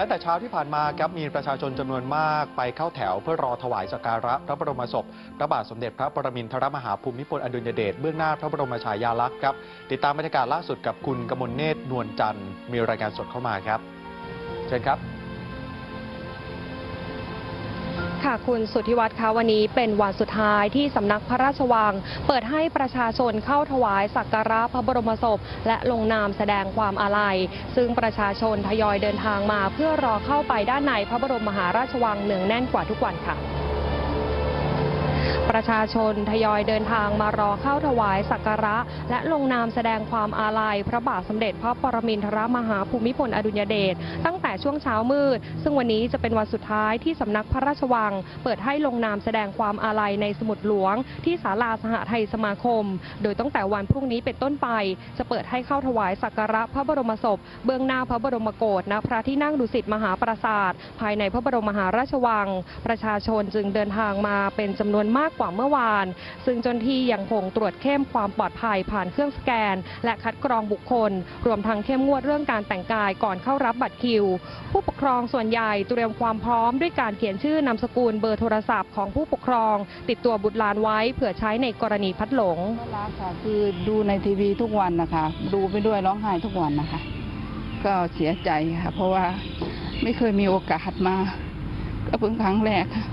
ตั้งแต่เช้าที่ผ่านมาครับมีประชาชนจำนวนมากไปเข้าแถวเพื่อรอถวายสักการะพระบรมศพพระบาทสมเด็จพระปรมินทรมหาภูมิพลอดุลยเดชเบื้องหน้าพระบรมฉายาลักษณ์ครับ ติดตามบรรยากาศล่าสุดกับคุณกมลเนตรนวลจันทร์มีรายงานสดเข้ามาครับ เชิญครับ ค่ะคุณสุทธิวัฒน์คะวันนี้เป็นวันสุดท้ายที่สำนักพระราชวัง เปิดให้ประชาชนเข้าถวายสักการะพระบรมศพ และลงนามแสดงความอาลัย ซึ่งประชาชนทยอยเดินทางมา เพื่อรอเข้าไปด้านในพระบรมมหาราชวังเนืองแน่นกว่าทุกวันค่ะ ประชาชนทยอยเดินทางมารอเข้าถวายสักการะ และลงนามแสดงความอาลัย พระบาทสมเด็จพระปรมินทรมหาภูมิพลอดุลยเดชตั้งแต่ช่วงเช้ามืด ซึ่งวันนี้จะเป็นวันสุดท้ายที่สำนักพระราชวัง เปิดให้ลงนามแสดงความอาลัยในสมุดหลวง ที่ศาลาสหไทยสมาคม โดยตั้งแต่วันพรุ่งนี้เป็นต้นไป จะเปิดให้เข้าถวายสักการะพระบรมศพ เบื้องหน้าพระบรมโกศณพระที่นั่งดุสิตมหาปราสาท ภายในพระบรมมหาราชวัง ประชาชนจึงเดินทางมาเป็นจำนวนมากกว่าเมื่อวาน ซึ่งเจ้าหน้าที่ยังคงตรวจเข้มความปลอดภัยผ่านเครื่องสแกน และคัดกรองบุคคล รวมทั้งเข้มงวดเรื่องการแต่งกายก่อนเข้ารับบัตรคิว ผู้ปกครองส่วนใหญ่เตรียมความพร้อมด้วยการเขียนชื่อนามสกุลเบอร์โทรศัพท์ของผู้ปกครอง ติดตัวบุตรหลานไว้เผื่อใช้ในกรณีพัดหลงก็รักค่ะคือดูในทีวีทุกวันนะคะ ดูไปด้วยร้องไห้ทุกวันนะคะ ก็เสียใจค่ะ เพราะว่าไม่เคยมีโอกาสมาก็เพิ่งครั้งแรกค่ะ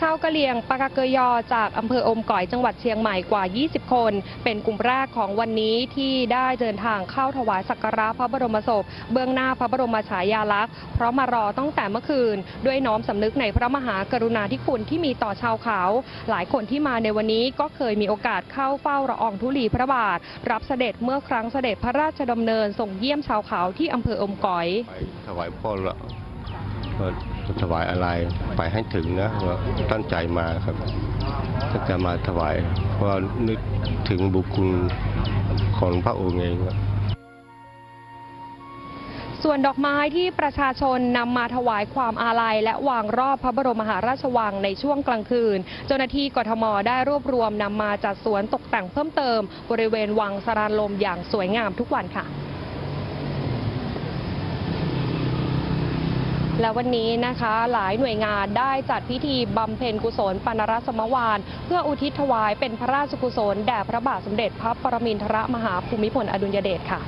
ชาวกะเหรี่ยงปากาเกยอจากอำเภออมก๋อยจังหวัดเชียงใหม่กว่า 20 คน เป็นกลุ่มแรกของวันนี้ที่ได้เดินทางเข้าถวายสักการะพระบรมศพ เบื้องหน้าพระบรมฉายาลักษณ์เพราะมารอตั้งแต่เมื่อคืน ด้วยน้อมสำนึกในพระมหากรุณาธิคุณที่มีต่อชาวเขา หลายคนที่มาในวันนี้ก็เคยมีโอกาสเข้าเฝ้าละอองธุลีพระบาท รับเสด็จเมื่อครั้งเสด็จพระราชดำเนินส่งเยี่ยมชาวเขาที่อำเภออมก๋อยถวายพ่อละ ถวายอะไรไปให้ถึงนะตั้งใจมาครับถ้าจะมาถวาย เพราะนึกถึงบุคคลของพระองค์เองครับส่วนดอกไม้ที่ประชาชนนำมาถวายความอาลัย และวางรอบพระบรมมหาราชวังในช่วงกลางคืน เจ้าหน้าที่กทมได้รวบรวมนำมาจัดสวนตกแต่งเพิ่มเติม บริเวณวังสารานลมอย่างสวยงามทุกวันค่ะ และวันนี้นะคะหลายหน่วยงานได้จัดพิธีบำเพ็ญกุศลปานรัสมวาน เพื่ออุทิศถวายเป็นพระราชกุศลแด่พระบาทสมเด็จพระปรมินทรมหาภูมิพลอดุลยเดชค่ะ